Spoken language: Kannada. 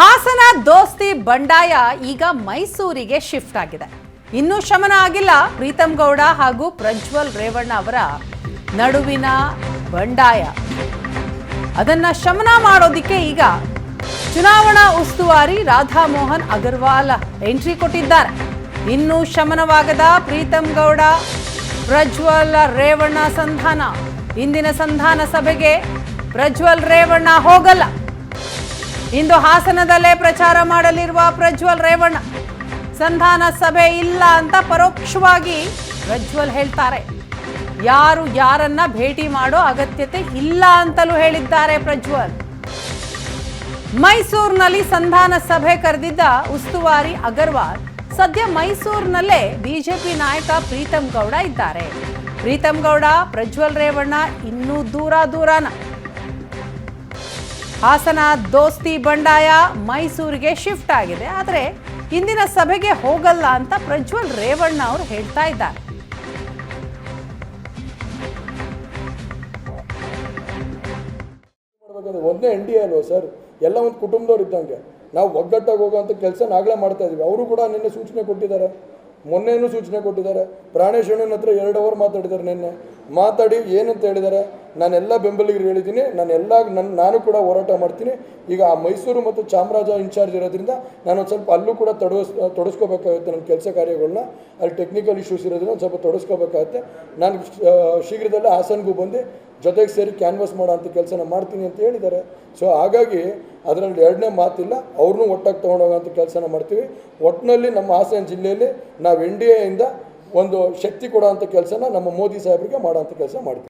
ಹಾಸನ ದೋಸ್ತಿ ಬಂಡಾಯ ಈಗ ಮೈಸೂರಿಗೆ ಶಿಫ್ಟ್ ಆಗಿದೆ. ಇನ್ನೂ ಶಮನ ಆಗಿಲ್ಲ. ಪ್ರೀತಮ್ ಗೌಡ ಹಾಗೂ ಪ್ರಜ್ವಲ್ ರೇವಣ್ಣ ಅವರ ನಡುವಿನ ಬಂಡಾಯ. ಅದನ್ನ ಶಮನ ಮಾಡೋದಿಕ್ಕೆ ಈಗ ಚುನಾವಣಾ ಉಸ್ತುವಾರಿ ರಾಧಾ ಮೋಹನ್ ಅಗರ್ವಾಲ್ ಎಂಟ್ರಿ ಕೊಟ್ಟಿದ್ದಾರೆ. ಇನ್ನೂ ಶಮನವಾಗದ ಪ್ರೀತಮ್ ಗೌಡ, ಪ್ರಜ್ವಲ್ ರೇವಣ್ಣ ಸಂಧಾನ. ಇಂದಿನ ಸಂಧಾನ ಸಭೆಗೆ ಪ್ರಜ್ವಲ್ ರೇವಣ್ಣ ಹೋಗಲ್ಲ. ಇಂದು ಹಾಸನದಲ್ಲೇ ಪ್ರಚಾರ ಮಾಡಲಿರುವ ಪ್ರಜ್ವಲ್ ರೇವಣ್ಣ. ಸಂಧಾನ ಸಭೆ ಇಲ್ಲ ಅಂತ ಪರೋಕ್ಷವಾಗಿ ಪ್ರಜ್ವಲ್ ಹೇಳ್ತಾರೆ. ಯಾರು ಯಾರನ್ನ ಭೇಟಿ ಮಾಡೋ ಅಗತ್ಯತೆ ಇಲ್ಲ ಅಂತಲೂ ಹೇಳಿದ್ದಾರೆ ಪ್ರಜ್ವಲ್. ಮೈಸೂರಿನಲ್ಲಿ ಸಂಧಾನ ಸಭೆ ಕರೆದಿದ್ದ ಉಸ್ತುವಾರಿ ಅಗರ್ವಾಲ್, ಸದ್ಯ ಮೈಸೂರಿನಲ್ಲೇ ಬಿಜೆಪಿ ನಾಯಕ ಪ್ರೀತಮ್ ಗೌಡ ಇದ್ದಾರೆ. ಪ್ರೀತಮ್ ಗೌಡ ಪ್ರಜ್ವಲ್ ರೇವಣ್ಣ ಇನ್ನೂ ದೂರ ದೂರನ. ಹಾಸನ ದೋಸ್ತಿ ಬಂಡಾಯ ಮೈಸೂರಿಗೆ ಶಿಫ್ಟ್ ಆಗಿದೆ. ಆದರೆ ಇಂದಿನ ಸಭೆಗೆ ಹೋಗಲ್ಲ ಅಂತ ಪ್ರಜ್ವಲ್ ರೇವಣ್ಣ ಅವರು ಹೇಳ್ತಾ ಇದ್ದಾರೆ. ಒಂದೇ ಎನ್ ಡಿ ಅಲ್ವಾ ಸರ್? ಎಲ್ಲ ಒಂದು ಕುಟುಂಬದವ್ರು ಇದ್ದಂಗೆ. ನಾವು ಒಗ್ಗಟ್ಟಾಗಿ ಹೋಗೋಂಥ ಕೆಲಸ ನಾಗಲೇ ಮಾಡ್ತಾ ಇದ್ದೀವಿ ಅವರು ಕೂಡ ನಿನ್ನೆ ಸೂಚನೆ ಕೊಟ್ಟಿದ್ದಾರೆ. ಮೊನ್ನೆನೂ ಸೂಚನೆ ಕೊಟ್ಟಿದ್ದಾರೆ. ಪ್ರಾಣೇಶ್ ಹತ್ರ ಎರಡು ಅವರ್ ಮಾತಾಡಿದ್ದಾರೆ ನಿನ್ನೆ. ಮಾತಾಡಿ ಏನಂತ ಹೇಳಿದ್ದಾರೆ? ನಾನೆಲ್ಲ ಬೆಂಬಲಿಗರು ಹೇಳಿದ್ದೀನಿ. ನಾನೆಲ್ಲ ನನ್ನ ನಾನು ಕೂಡ ಹೋರಾಟ ಮಾಡ್ತೀನಿ. ಈಗ ಆ ಮೈಸೂರು ಮತ್ತು ಚಾಮರಾಜ ಇನ್ಚಾರ್ಜ್ ಇರೋದ್ರಿಂದ ನಾನು ಸ್ವಲ್ಪ ಅಲ್ಲೂ ಕೂಡ ತೊಡಗಿಸ್ ತೊಡಗಿಸ್ಕೋಬೇಕಾಗುತ್ತೆ ನನ್ನ ಕೆಲಸ ಕಾರ್ಯಗಳನ್ನ ಅಲ್ಲಿ ಟೆಕ್ನಿಕಲ್ ಇಶ್ಯೂಸ್ ಇರೋದ್ರಿಂದ ಒಂದು ಸ್ವಲ್ಪ ತೊಡಸ್ಕೋಬೇಕಾಗುತ್ತೆ. ನಾನು ಶೀಘ್ರದಲ್ಲೇ ಹಾಸನ್ಗೂ ಬಂದು ಜೊತೆಗೆ ಸೇರಿ ಕ್ಯಾನ್ವಾಸ್ ಮಾಡೋ ಅಂಥ ಕೆಲಸನ ಮಾಡ್ತೀನಿ ಅಂತ ಹೇಳಿದ್ದಾರೆ. ಸೊ ಹಾಗಾಗಿ ಅದರಲ್ಲಿ ಎರಡನೇ ಮಾತಿಲ್ಲ ಅವ್ರನ್ನೂ ಒಟ್ಟಾಗಿ ತೊಗೊಂಡೋಗೋಂಥ ಕೆಲಸನ ಮಾಡ್ತೀವಿ. ಒಟ್ಟಿನಲ್ಲಿ ನಮ್ಮ ಹಾಸನ ಜಿಲ್ಲೆಯಲ್ಲಿ ನಾವು ಎನ್ ಡಿ ಎಯಿಂದ ಒಂದು ಶಕ್ತಿ ಕೊಡೋಂಥ ಕೆಲಸನ ನಮ್ಮ ಮೋದಿ ಸಾಹೇಬರಿಗೆ ಮಾಡೋಂಥ ಕೆಲಸ ಮಾಡ್ತೀವಿ.